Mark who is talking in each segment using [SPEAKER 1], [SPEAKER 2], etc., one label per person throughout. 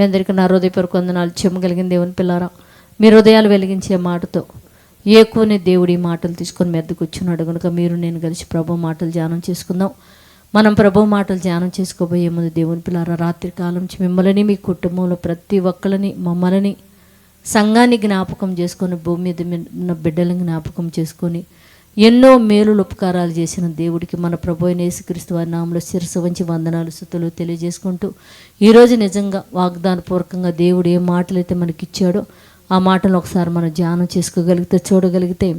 [SPEAKER 1] మీ అందరికీ నా హృదయపూర్వక వందనాలు. చెమ్మగలిగిన దేవుని పిల్లారా మీ హృదయాలు వెలిగించే మాటతో ఏకునే దేవుడి మాటలు తీసుకొని మెద్ద కూర్చున్నాడు కనుక మీరు నేను కలిసి ప్రభు మాటలు ధ్యానం చేసుకుందాం. మనం ప్రభు మాటలు ధ్యానం చేసుకోబోయే ముందు దేవుని పిల్లారా రాత్రి కాలం నుంచి మిమ్మల్ని మీ కుటుంబంలో ప్రతి ఒక్కరిని మమ్మల్ని సంఘాన్ని జ్ఞాపకం చేసుకొని భూమి మీద బిడ్డలను జ్ఞాపకం చేసుకొని ఎన్నో మేలులు ఉపకారాలు చేసిన దేవుడికి మన ప్రభు అయిన యేసుక్రీస్తు వారి నామంలో శిరస వంచి వందనాలు సుతులు తెలియజేసుకుంటూ ఈరోజు నిజంగా వాగ్దానపూర్వకంగా దేవుడు ఏ మాటలైతే మనకి ఇచ్చాడో ఆ మాటలు ఒకసారి మనం ధ్యానం చేసుకోగలిగితే చూడగలిగితే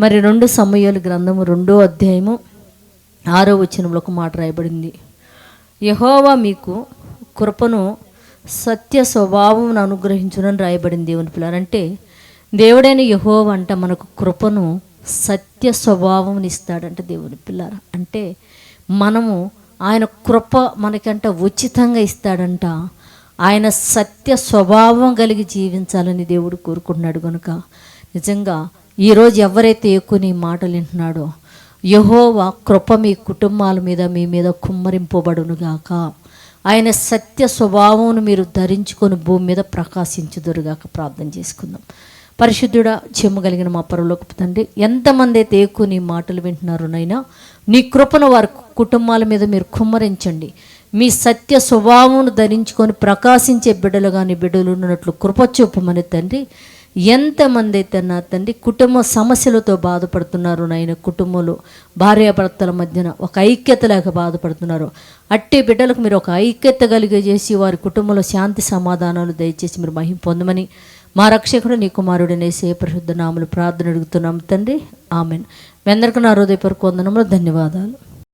[SPEAKER 1] మరి రెండు సమయాలు గ్రంథము రెండో అధ్యాయము ఆరో వచనంలో ఒక మాట రాయబడింది. యహోవా మీకు కృపను సత్య స్వభావం అనుగ్రహించునని రాయబడింది. దేవుని పిల్లలు? అంటే దేవుడైన యహోవ అంట మనకు కృపను సత్య స్వభావం ఇస్తాడంట దేవుని పిల్లర. అంటే మనము ఆయన కృప మనకంట ఉచితంగా ఇస్తాడంట. ఆయన సత్య స్వభావం కలిగి జీవించాలని దేవుడు కోరుకుంటున్నాడు కనుక నిజంగా ఈరోజు ఎవరైతే ఎక్కువ నీ మాటలు వింటున్నాడో యహోవా కృప మీ కుటుంబాల మీద మీ మీద కుమ్మరింపబడునుగాక. ఆయన సత్య స్వభావంను మీరు ధరించుకొని భూమి మీద ప్రకాశించుదురుగాక ప్రార్థన చేసుకుందాం. పరిశుద్ధుడా చెమ్మగలిగిన మా పరలోకపు తండ్రి ఎంతమంది అయితే ఎక్కువ నీ మాటలు వింటున్నారు నైనా నీ కృపను వారి కుటుంబాల మీద మీరు కుమ్మరించండి. మీ సత్య స్వభావమును ధరించుకొని ప్రకాశించే బిడ్డలుగా నీ బిడ్డలు ఉన్నట్లు కృప చూపమని తండ్రి ఎంతమంది అయితే నా తండ్రి కుటుంబ సమస్యలతో బాధపడుతున్నారు నాయన కుటుంబంలో భార్యాభర్తల మధ్యన ఒక ఐక్యత లేక బాధపడుతున్నారు అట్టి బిడ్డలకు మీరు ఒక ఐక్యత కలిగజేసి వారి కుటుంబంలో శాంతి సమాధానాలు దయచేసి మీరు మహిం పొందమని మా రక్షకుడు నీ కుమారుడనేసే పరిశుద్ధ నామలు ప్రార్థన అడుగుతున్నాం తండ్రి. ఆమెన్. మీ అందరికీ నా హృదయపూర్వక వందనములు ధన్యవాదాలు.